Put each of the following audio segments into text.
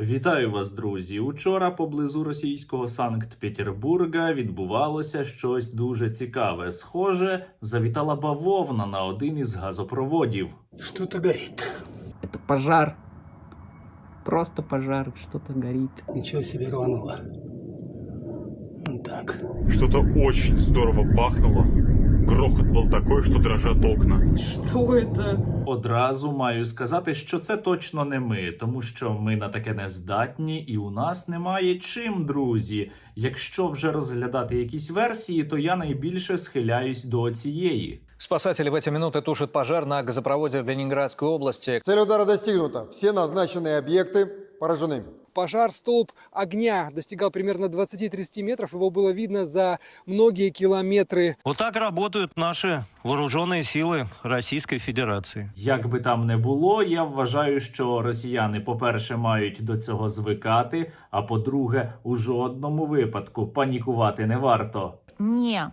Вітаю вас, друзі! Учора поблизу російського Санкт-Петербурга відбувалося щось дуже цікаве. Схоже, завітала бавовна на один із газопроводів. Что-то горит. Это пожар. Просто пожар, что-то горит. Ничего себе рвануло. Так. Что-то очень здорово бахнуло. Грохот был такой, что дрожат окна. Что это? Одразу маю сказати, що це точно не ми, тому що ми на таке не здатні, і у нас немає чим, друзі. Якщо вже розглядати якісь версії, то я найбільше схиляюсь до цієї. Спасатели в эти минуты тушат пожар на газопроводе в Ленинградской области. Цель удара достигнута. Все назначенные объекты поражены. Пожар, столб огня достигал примерно 20-30 метров. Его было видно за многие километры. Вот так работают наши вооруженные силы Российской Федерации. Як би там не було, я вважаю, що росіяни, по-перше, мають до цього звикати, а по-друге, у жодному випадку панікувати не варто. не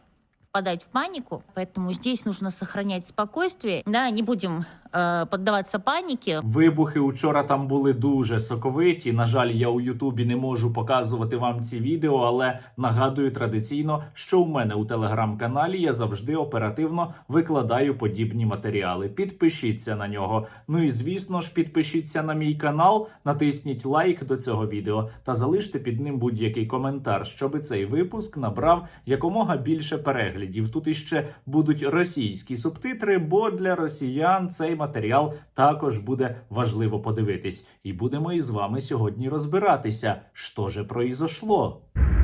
впадать в панику, поэтому здесь нужно сохранять спокойствие. Да, не будем э, поддаваться панике. Вибухи учора там були дуже соковиті. На жаль, я у Ютубі не можу показувати вам ці відео, але нагадую традиційно, що у мене у телеграм-каналі я завжди оперативно викладаю подібні матеріали. Підпишіться на нього. Ну і звісно ж, підпишіться на мій канал, натисніть лайк до цього відео та залиште під ним будь-який коментар, щоби цей випуск набрав якомога більше переглядів. Тут іще будуть російські субтитри, бо для росіян цей матеріал також буде важливо подивитись. І будемо із вами сьогодні розбиратися, що же произошло.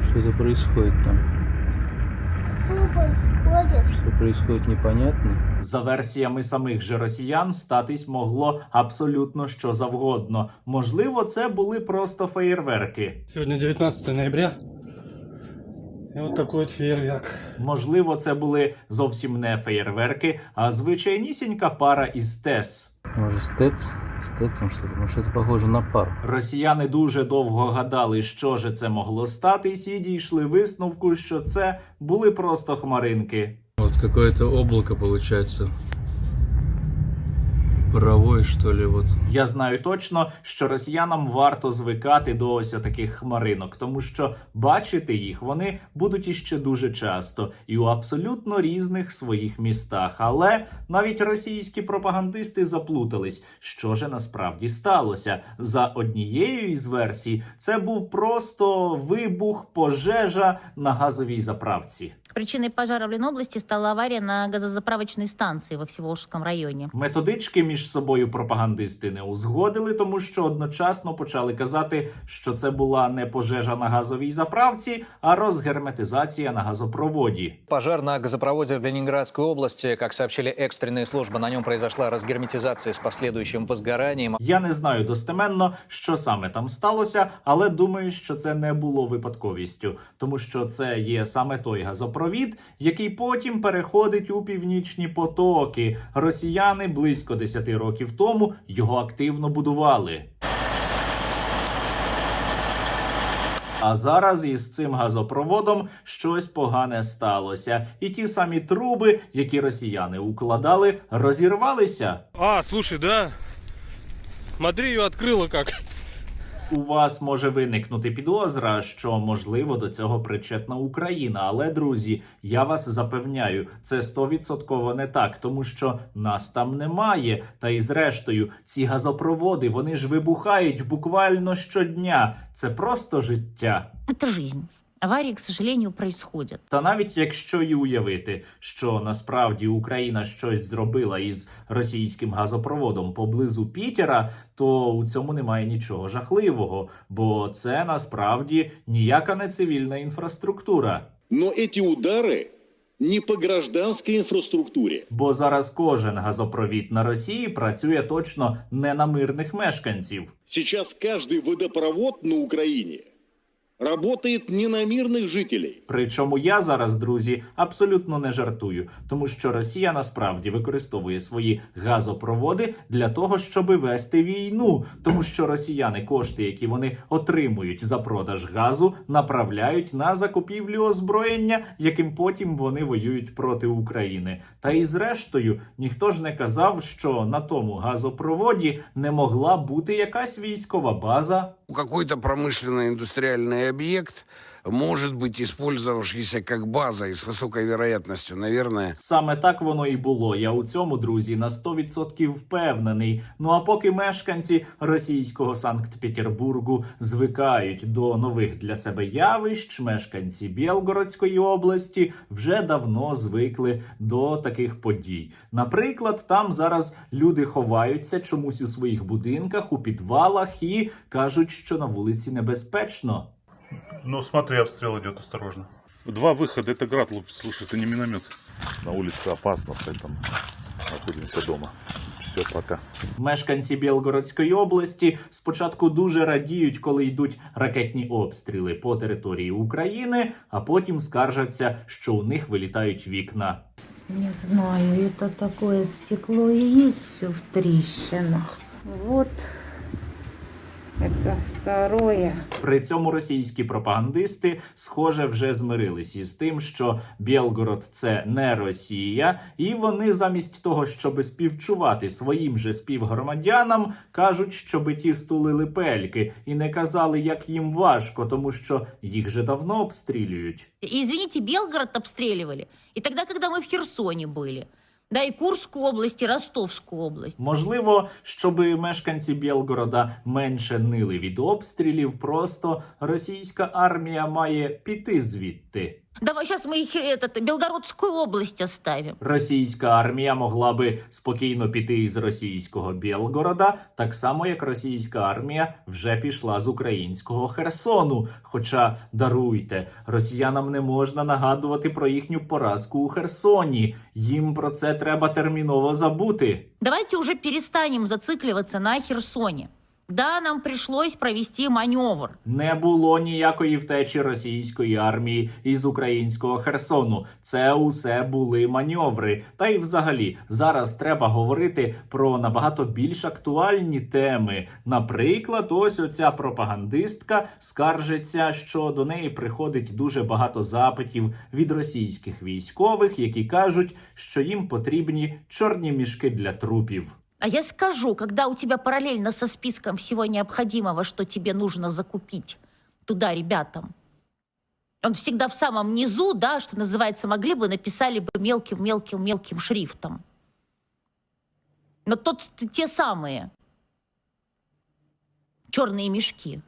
Что-то происходит там. Что происходит, непонятно. За версіями самих же росіян, статись могло абсолютно що завгодно. Можливо, це були просто феєрверки. Сегодня 19 ноября. И вот такой фейерверк. Можливо, це були зовсім не феєрверки, а звичайнісінька пара із ТЕС. Може, стец? Стецом що тому що це похоже на пар. Росіяни дуже довго гадали, що же це могло статись, і дійшли висновку, що це були просто хмаринки. От якесь облако получается. Паровое, что ли, вот. Я знаю точно, що росіянам варто звикати до ось таких хмаринок, тому що бачити їх вони будуть іще дуже часто і у абсолютно різних своїх містах. Але навіть російські пропагандисти заплутались, що же насправді сталося. За однією із версій, це був просто вибух, пожежа на газовій заправці. Причиной пожара в Ленобласти стала авария на газозаправочной станции во Всеволожском районе. Методички між собою пропагандисти не узгодили, тому що одночасно почали казати, що це була не пожежа на газовій заправці, а розгерметизація на газопроводі. Пожар на газопроводе в Ленинградской области. Как сообщили экстренные службы, на нем произошла разгерметизация с последующим возгоранием. Я не знаю достеменно, що саме там сталося, але думаю, що це не було випадковістю, тому що це є саме той газопровід, який потім переходить у північні потоки. Росіяни близько 10 років тому його активно будували. А зараз із цим газопроводом щось погане сталося, і ті самі труби, які росіяни укладали, розірвалися. А, слушай, да. Ее открыло как. У вас може виникнути підозра, що можливо до цього причетна Україна. Але друзі, я вас запевняю, це стовідсотково не так, тому що нас там немає. Та і зрештою, ці газопроводи вони ж вибухають буквально щодня. Це просто життя. Це жизнь. Аварии, к сожалению, происходят. Та навіть якщо і уявити, що насправді Україна щось зробила із російським газопроводом поблизу Пітера, то у цьому немає нічого жахливого, бо це насправді ніяка не цивільна інфраструктура. Но эти удары не по гражданской инфраструктуре. Бо зараз кожен газопровід на Росії працює точно не на мирних мешканців. Сейчас каждый водопровод на Украине работает не на мирных жителей. Причому я зараз, друзі, абсолютно не жартую, тому що Росія насправді використовує свої газопроводи для того, щоб вести війну, тому що росіяни кошти, які вони отримують за продаж газу, направляють на закупівлю озброєння, яким потім вони воюють проти України. Та і зрештою ніхто ж не казав, що на тому газопроводі не могла бути якась військова база. Какой-то промышленный индустриальный объект может быть использовавшийся как база и с высокой вероятностью, наверное, Саме так воно і було. Я у цьому друзі на 100% впевнений. Ну а поки мешканці російського Санкт-Петербургу звикають до нових для себе явищ, мешканці Білгородської області вже давно звикли до таких подій. Наприклад, там зараз люди ховаються чомусь у своїх будинках, у підвалах і кажуть, що на вулиці небезпечно. Ну, смотри, обстрел идет, осторожно. Два выхода, это град лупит, слушай, это не миномет. На улице опасно, поэтому находимся дома. Все, пока. Мешканці Білгородської області спочатку дуже радіють, коли йдуть ракетні обстріли по території України, а потім скаржаться, що у них вилітають вікна. Не знаю, это такое стекло и есть все в трещинах. Вот это второе. При цьому російські пропагандисти, схоже, вже змирились із тим, що Білгород це не Росія, і вони замість того, щоб співчувати своїм же співгромадянам, кажуть, щоби ті стулили пельки і не казали, як їм важко, тому що їх же давно обстрілюють. И, извините, Белгород обстреливали. И тогда, когда мы в Херсоне были. Да, і Курську область, і Ростовську область. Можливо, щоб мешканці Білгорода менше нили від обстрілів, просто російська армія має піти звідти. Давай сейчас мы их, этот, Белгородскую область оставим. Російська армія могла би спокійно піти із російського Білгорода, так само як російська армія вже пішла з українського Херсону. Хоча даруйте, росіянам не можна нагадувати про їхню поразку у Херсоні. Їм про це треба терміново забути. Давайте уже перестанем зацикливаться на Херсоне. Да, нам пришлось провести маневр. Не було ніякої втечі російської армії із українського Херсону. Це усе були маневри. Та й взагалі зараз треба говорити про набагато більш актуальні теми. Наприклад, ось оця пропагандистка скаржиться, що до неї приходить дуже багато запитів від російських військових, які кажуть, що їм потрібні чорні мішки для трупів. А я скажу, когда у тебя параллельно со списком всего необходимого, что тебе нужно закупить туда ребятам, он всегда в самом низу, да, что называется, могли бы написали бы мелким-мелким-мелким шрифтом. Но тот, те самые черные мешки,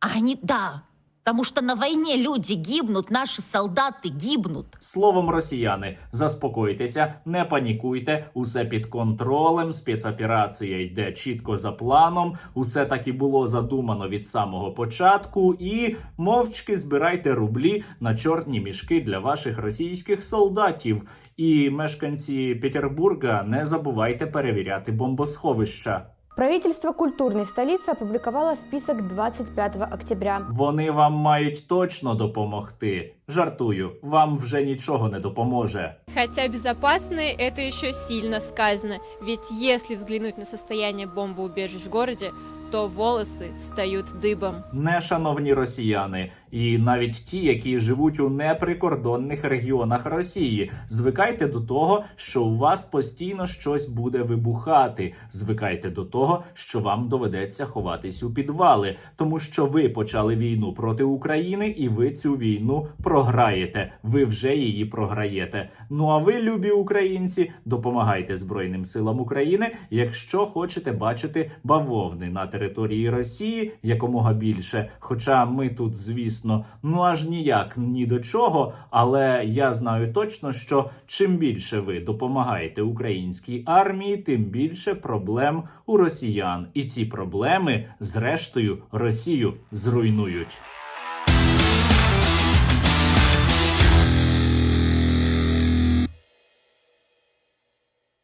а они, да, потому что на войне люди гибнут, наши солдаты гибнут. Словом, росіяни, заспокойтеся, не панікуйте, усе під контролем. Спецоперація йде чітко за планом. Усе так і було задумано від самого початку. І мовчки збирайте рублі на чорні мішки для ваших російських солдатів. І мешканці Петербурга не забувайте перевіряти бомбосховища. Правительство культурной столицы опубликовало список 25 октября. Вони вам мають точно допомогти. Жартую, вам вже нічого не допоможе. Хотя безопасные это еще сильно сказано, ведь если взглянуть на состояние бомбоубежищ в городе, то волосы встают дыбом. Не шановні росіяни, і навіть ті, які живуть у неприкордонних регіонах Росії, звикайте до того, що у вас постійно щось буде вибухати. Звикайте до того, що вам доведеться ховатись у підвали, тому що ви почали війну проти України, і ви цю війну програєте. Ви вже її програєте. Ну а ви, любі українці, допомагайте Збройним силам України, якщо хочете бачити бавовни на території Росії якомога більше. Хоча ми тут, звісно, ну аж ніяк ні до чого. Але я знаю точно, що чим більше ви допомагаєте українській армії, тим більше проблем у росіян, і ці проблеми, зрештою, Росію зруйнують.